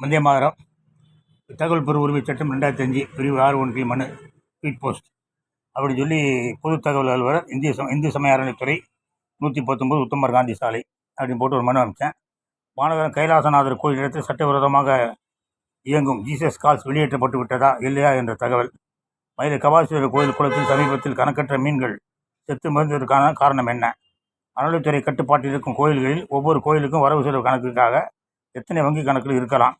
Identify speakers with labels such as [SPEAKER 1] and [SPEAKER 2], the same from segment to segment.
[SPEAKER 1] மந்திய மாதரம். தகவல் பெரு உரிமை சட்டம் ரெண்டாயிரத்தி அஞ்சு பிரிவு ஆறு ஒன்று மனு ஸ்பீட் போஸ்ட் அப்படின்னு சொல்லி பொது தகவல் அலுவலர் இந்திய சம இந்து சமய அறநிலைத்துறை நூற்றி பத்தொம்பது உத்தமர் காந்தி சாலை அப்படின்னு போட்டு ஒரு மனு அனுப்பிச்சேன். மாநகரம் கைலாசநாதர் கோயில் இடத்தில் சட்டவிரோதமாக இயங்கும் ஜீசஸ் கால்ஸ் வெளியேற்றப்பட்டு விட்டதா இல்லையா என்ற தகவல். மயிலை கபாலீஸ்வரர் கோயில் குளத்தில் சமீபத்தில் கணக்கற்ற மீன்கள் செத்து மருந்ததற்கான காரணம் என்ன? அறநிலைத்துறை கட்டுப்பாட்டில் இருக்கும் கோயில்களில் ஒவ்வொரு கோயிலுக்கும் வரவு செலவு கணக்குக்காக எத்தனை வங்கி கணக்கில் இருக்கலாம்?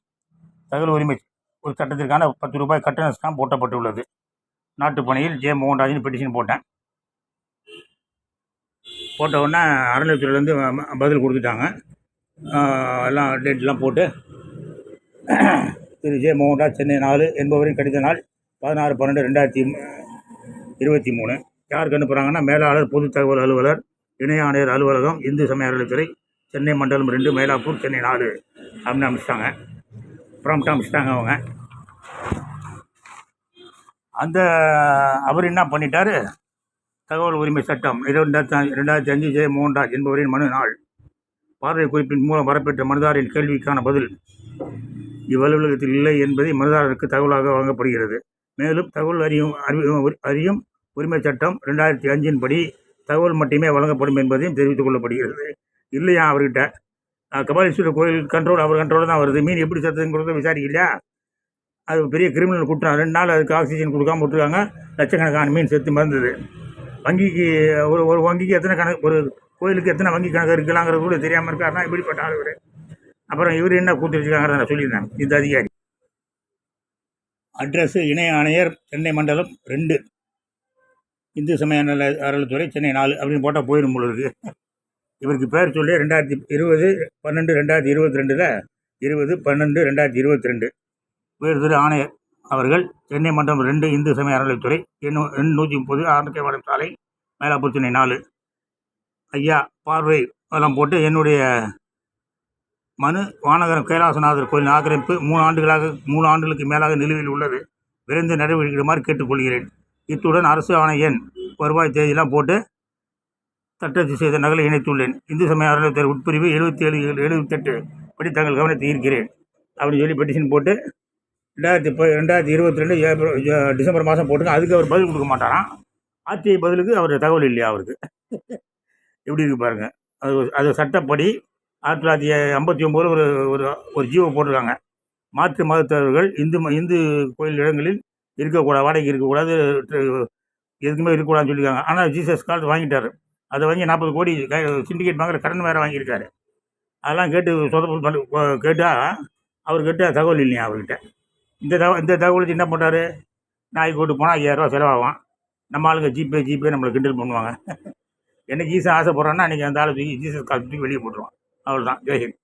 [SPEAKER 1] தகவல் உரிமை ஒரு சட்டத்திற்கான பத்து ரூபாய் கட்டண ஸ்டாம்ப் போட்டப்பட்டுள்ளது. நாட்டுப்பணியில் ஜே மோகன்ராஜின் பெட்டிஷன் போட்டேன். போட்ட உடனே அறநிலையத்துறையிலேருந்து பதில் கொடுத்துட்டாங்க. எல்லாம் டேட்லாம் போட்டு. திரு ஜே மோகன்ராஜ் சென்னை நாலு என்பவரின் கடித நாள் பதினாறு பன்னெண்டு ரெண்டாயிரத்தி இருபத்தி மூணு. யாருக்கு அனுப்புகிறாங்கன்னா மேலாளர் பொது தகவல் அலுவலர் இணை ஆணையர் அலுவலகம் இந்து சமய அறநிலைத்துறை சென்னை மண்டலம் ரெண்டு மயிலாப்பூர் சென்னை நாலு அப்படின்னு அனுப்பிச்சிட்டாங்க. ப்ராம்ப்டாக அனுப்பிச்சிட்டாங்க அவங்க. அந்த அவர் என்ன பண்ணிட்டார்? தகவல் உரிமை சட்டம். இருபத்தி ரெண்டாயிரத்தி அஞ்சு ஜெய மோகன்ராஜ் என்பவரின் மனு நாள். பார்வை குறிப்பின் மூலம் வரப்பெற்ற மனுதாரின் கேள்விக்கான பதில் இவ்வலுவலகத்தில் இல்லை என்பதை மனுதாரருக்கு தகவலாக வழங்கப்படுகிறது. மேலும் தகவல் அறியும் அறிவு அறியும் உரிமை சட்டம் ரெண்டாயிரத்தி அஞ்சின் படி தகவல் மட்டுமே வழங்கப்படும் என்பதையும் தெரிவித்துக் கொள்ளப்படுகிறது. இல்லையா அவர்கிட்ட? கபாலீஸ்வரர் கோயில் கண்ட்ரோல் அவர் கண்ட்ரோல் தான் வருது. மீன் எப்படி சத்துங்கிறத விசாரிக்கலையா? அது பெரிய கிரிமினல் குற்றம். ரெண்டு நாள் அதுக்கு ஆக்சிஜன் கொடுக்காம விட்டுருக்காங்க. லட்சக்கணக்கான மீன் செத்து மறந்தது. வங்கிக்கு ஒரு ஒரு வங்கிக்கு எத்தனை கணக்கு ஒரு கோயிலுக்கு எத்தனை வங்கி கணக்கு இருக்கலாங்கிறது கூட தெரியாமல் இருக்காருன்னா இப்படிப்பட்ட ஆள் இவர். அப்புறம் இவர் என்ன கூத்து வச்சுருக்காங்கிறத நான் சொல்லியிருந்தேன் இந்த அதிகாரி. அட்ரஸ் இணை ஆணையர் சென்னை மண்டலம் ரெண்டு. இந்து சமய நல அறநிலைத்துறை சென்னை நாலு அப்படின்னு போட்டால் போயிடும் பொழுது இவருக்கு பேர் சொல்லி ரெண்டாயிரத்தி இருபது பன்னெண்டு ரெண்டாயிரத்தி இருபத்தி ரெண்டில் இருபது பன்னெண்டு ரெண்டாயிரத்தி இருபத்தி ரெண்டு உயர் திரு ஆணையர் அவர்கள் சென்னை மன்றம் ரெண்டு இந்து சமய அறநிலைத்துறை எண்ணூ நூற்றி முப்பது ஆர்கேவாடம் சாலை மயிலாப்பூர் சென்னை நாலு. ஐயா பார்வை அதெல்லாம் போட்டு என்னுடைய மனு வானகரம் கைலாசநாதர் கோயில் ஆக்கிரமிப்பு மூணு ஆண்டுகளாக மூணு ஆண்டுகளுக்கு மேலாக நிலுவையில் உள்ளது. விரைந்து நடவடிக்கையிடுமாறு கேட்டுக்கொள்கிறேன். இத்துடன் அரசு ஆணையன் வருவாய் தேதியெல்லாம் போட்டு தட்டச்சு செய்த நகலை இணைத்துள்ளேன். இந்து சமய அறநிலையத்துறை உட்பிரிவு எழுபத்தி ஏழு எழுபத்தெட்டு படி தங்கள் கவனத்தை ஈர்க்கிறேன். அப்படின்னு சொல்லி பெட்டிஷன் போட்டு ரெண்டாயிரத்தி இப்போ ரெண்டாயிரத்தி இருபத்தி ரெண்டு ஏப்ரல் டிசம்பர் மாதம் போட்டுங்க. அதுக்கு அவர் பதில் கொடுக்க மாட்டாராம். ஆர்டிஐ பதிலுக்கு அவர் தகவல் இல்லையா அவருக்கு? எப்படி இருக்கு பாருங்கள் அது அது சட்டப்படி ஆயிரத்தி தொள்ளாயிரத்தி ஐம்பத்தி ஒம்போதில் ஒரு ஒரு ஒரு ஜீவோ போட்டிருக்காங்க. மாற்று மதத்தவர்கள் இந்து ம- இந்து கோயில் இடங்களில் இருக்கக்கூடாது வாடகைக்கு இருக்கக்கூடாது எதுக்குமே இருக்கக்கூடாதுன்னு சொல்லியிருக்காங்க. ஆனால் ஜீசஸ் கால் வாங்கிட்டார். அதை வாங்கி நாற்பது கோடி சிண்டிகேட் வாங்குற கடன் வேறு வாங்கியிருக்காரு. அதெல்லாம் கேட்டு சொதப்பல் பண்ணி கேட்டால் அவர் கேட்டால் தகவல் இல்லையா அவர்கிட்ட? இந்த தகவல் இந்த தகவலுக்கு என்ன பண்ணுறாரு நாய் கூட்டு போனால் ஐயாயிரரூவா செலவாகும். நம்ம ஆளுங்க ஜிபே ஜிபே நம்மளை கிண்டல் பண்ணுவாங்க. என்னைக்கு ஈசன் ஆசைப்படுறோன்னா அன்றைக்கி அந்த ஆளு தூக்கி ஜீசஸ் கால் தூக்கி வெளியே போட்டுருவான். அவ்வளோதான் ஜெய்ஹிந்த்.